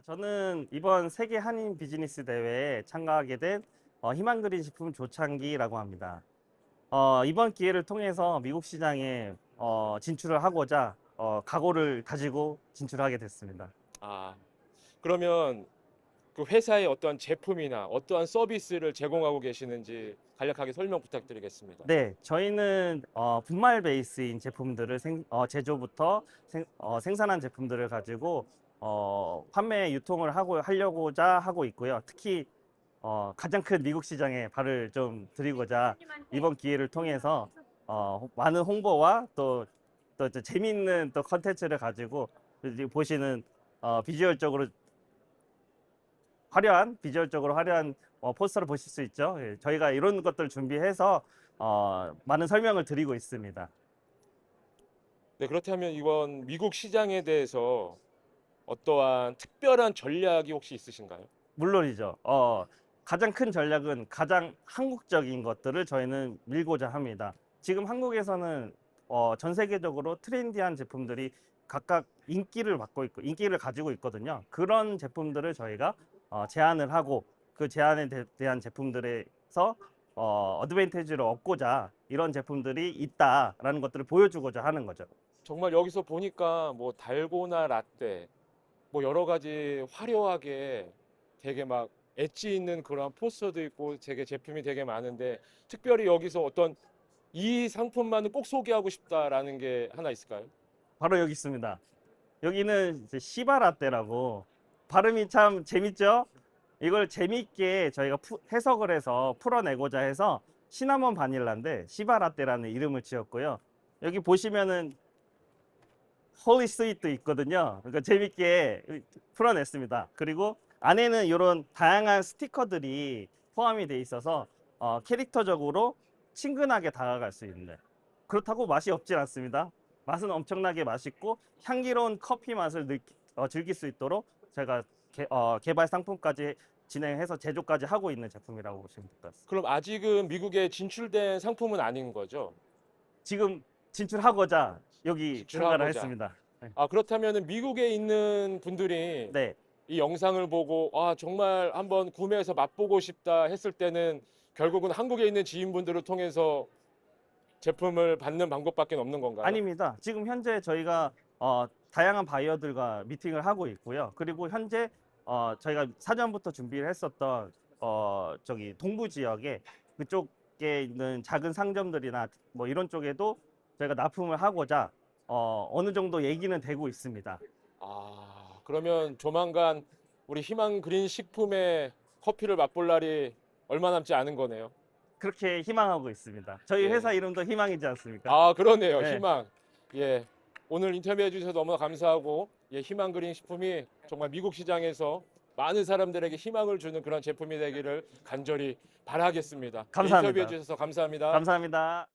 아, 저는 이번 세계 한인 비즈니스 대회에 참가하게 된 어, 희망그린 식품 조창기라고 합니다. 어, 이번 기회를 통해서 미국 시장에 어, 진출을 하고자 어, 각오를 가지고 진출하게 됐습니다. 아, 그러면 그 회사의 어떠한 제품이나 어떠한 서비스를 제공하고 계시는지 간략하게 설명 부탁드리겠습니다. 네, 저희는 어, 분말 베이스인 제품들을 생, 어, 제조부터 생, 어, 생산한 제품들을 가지고 어, 판매 유통을 하고 하려고자 하고 있고요. 특히 어, 가장 큰 미국 시장에 발을 좀 들이고자 이번 기회를 통해서 어, 많은 홍보와 또, 또 재미있는 또 컨텐츠를 가지고 보시는 어, 비주얼적으로 화려한 비주얼적으로 화려한 어, 포스터를 보실 수 있죠. 예, 저희가 이런 것들 준비해서 어, 많은 설명을 드리고 있습니다. 네, 그렇다면 이번 미국 시장에 대해서 어떠한 특별한 전략이 혹시 있으신가요? 물론이죠. 어, 가장 큰 전략은 가장 한국적인 것들을 저희는 밀고자 합니다. 지금 한국에서는 어, 전 세계적으로 트렌디한 제품들이 각각 인기를 받고 있고 인기를 가지고 있거든요. 그런 제품들을 저희가 어, 제안을 하고 그 제안에 대, 대한 제품들에서 어, 어드밴티지를 얻고자 이런 제품들이 있다라는 것들을 보여주고자 하는 거죠. 정말 여기서 보니까 뭐 달고나 라떼 뭐 여러 가지 화려하게 되게 막 엣지 있는 그런 포스터도 있고 되게 제품이 되게 많은데 특별히 여기서 어떤 이 상품만은 꼭 소개하고 싶다라는 게 하나 있을까요? 바로 여기 있습니다. 여기는 시바라떼라고 발음이 참 재밌죠? 이걸 재밌게 저희가 푸- 해석을 해서 풀어내고자 해서 시나몬 바닐라인데 시바라떼라는 이름을 지었고요. 여기 보시면은 홀리 스윗도 있거든요. 그러니까 재밌게 풀어냈습니다. 그리고 안에는 이런 다양한 스티커들이 포함이 돼 있어서 어, 캐릭터적으로 친근하게 다가갈 수 있는 그렇다고 맛이 없진 않습니다. 맛은 엄청나게 맛있고 향기로운 커피 맛을 느, 어, 즐길 수 있도록 제가 개, 어, 개발 상품까지 진행해서 제조까지 하고 있는 제품이라고 보시면 될 것 같습니다. 그럼 아직은 미국에 진출된 상품은 아닌 거죠? 지금 진출하고자 여기. 참가를 했습니다. 아 그렇다면 미국에 있는 분들이 네, 이 영상을 보고 아 정말 한번 구매해서 맛보고 싶다 했을 때는 결국은 한국에 있는 지인분들을 통해서 제품을 받는 방법밖에 없는 건가요? 아닙니다. 지금 현재 저희가 어, 다양한 바이어들과 미팅을 하고 있고요. 그리고 현재 어, 저희가 사전부터 준비를 했었던 어, 저기 동부 지역에 그쪽에 있는 작은 상점들이나 뭐 이런 쪽에도 저희가 납품을 하고자 어, 어느 정도 얘기는 되고 있습니다. 아 그러면 조만간 우리 희망 그린 식품의 커피를 맛볼 날이 얼마 남지 않은 거네요. 그렇게 희망하고 있습니다. 저희 예. 회사 이름도 희망이지 않습니까? 아 그러네요 네. 희망. 예 오늘 인터뷰해 주셔서 너무 감사하고 예 희망 그린 식품이 정말 미국 시장에서 많은 사람들에게 희망을 주는 그런 제품이 되기를 간절히 바라겠습니다. 감사합니다. 인터뷰해 주셔서 감사합니다. 감사합니다.